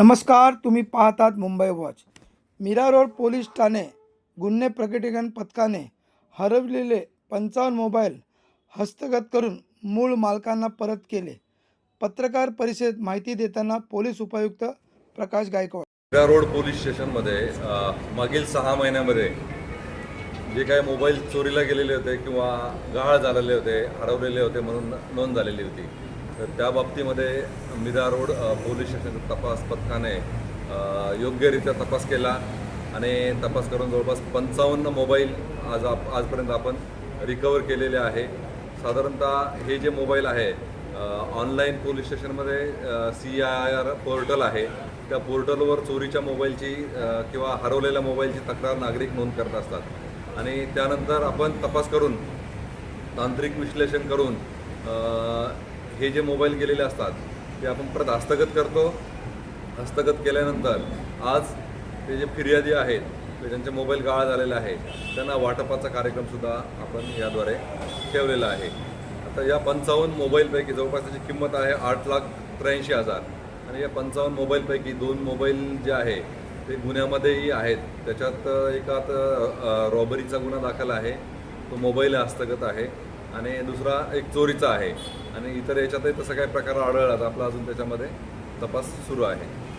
नमस्कार तुम्ही पाहतात Mumbai watch. Mira road police Thane गुन्हे प्रकटीकरण पथकाने हरवलेले पंचावन्न मोबाईल हस्तगत करून मूळ मालकांना परत केले. पत्रकार परिषदेत माहिती देताना पोलीस उपायुक्त प्रकाश गायकवाड. मीरा रोड पोलीस स्टेशनमध्ये मागील सहा महिन्यामध्ये जे काही मोबाईल चोरीला गेलेले होते किंवा गहाळ झालेले होते हरवलेले होते म्हणून नोंद झालेली होती. तर त्या बाबतीमध्ये मिरा रोड पोलीस स्टेशन तपास पथकाने योग्यरित्या तपास केला आणि तपास करून जवळपास पंचावन्न मोबाईल आज आप आजपर्यंत आपण रिकवर केलेले आहे. साधारणतः हे जे मोबाईल आहे ऑनलाईन पोलीस स्टेशनमध्ये सी आय आर पोर्टल आहे. त्या पोर्टलवर चोरीच्या मोबाईलची किंवा हरवलेल्या मोबाईलची तक्रार नागरिक नोंद करत असतात. आणि त्यानंतर आपण तपास करून तांत्रिक विश्लेषण करून हे जे मोबाईल गेलेले असतात ते आपण परत हस्तगत करतो. हस्तगत केल्यानंतर आज ते जे फिर्यादी आहेत ते ज्यांचे मोबाईल गाळा झालेले आहे त्यांना वाटपाचा कार्यक्रमसुद्धा आपण याद्वारे ठेवलेला आहे. आता या पंचावन्न मोबाईलपैकी जवळपास त्याची किंमत आहे आठ लाख त्र्याऐंशी हजार. आणि या पंचावन्न मोबाईलपैकी दोन मोबाईल जे आहे ते गुन्ह्यामध्येही आहेत. त्याच्यात एकात रॉबरीचा गुन्हा दाखल आहे. तो मोबाईल हस्तगत आहे. आणि दुसरा एक चोरीचा आहे. आणि इतर याच्यातही तसं काही प्रकार आढळला तर आपला अजून त्याच्यामध्ये तपास सुरू आहे.